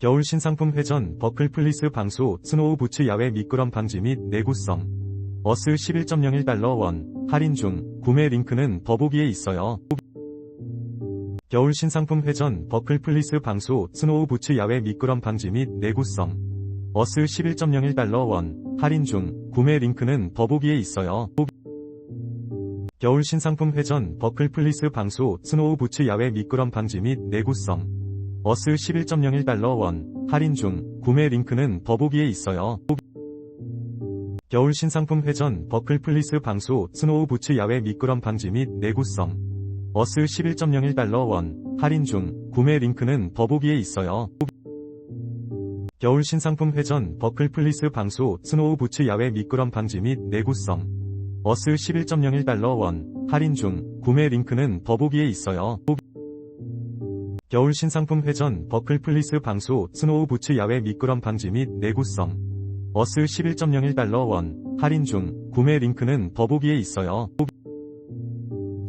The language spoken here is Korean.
겨울 신상품 회전 버클 플리스 방수 스노우 부츠 야외 미끄럼 방지 및 내구성. 어스 11.01달러 원. 할인 중. 구매 링크는 더보기에 있어요. 겨울 신상품 회전 버클 플리스 방수 스노우 부츠 야외 미끄럼 방지 및 내구성. 어스 11.01달러 원. 할인 중. 구매 링크는 더보기에 있어요. 겨울 신상품 회전 버클 플리스 방수 스노우 부츠 야외 미끄럼 방지 및 내구성 어스 11.01달러 원 할인 중 구매 링크는 더보기에 있어요. 겨울 신상품 회전 버클 플리스 방수 스노우 부츠 야외 미끄럼 방지 및 내구성 어스 11.01달러 원 할인 중 구매 링크는 더보기에 있어요. 겨울 신상품 회전 버클 플리스 방수 스노우 부츠 야외 미끄럼 방지 및 내구성 어스 11.01달러 원 할인 중 구매 링크는 더보기에 있어요. 겨울 신상품 회전 버클 플리스 방수 스노우 부츠 야외 미끄럼 방지 및 내구성. 어스 11.01달러 원. 할인 중. 구매 링크는 더보기에 있어요.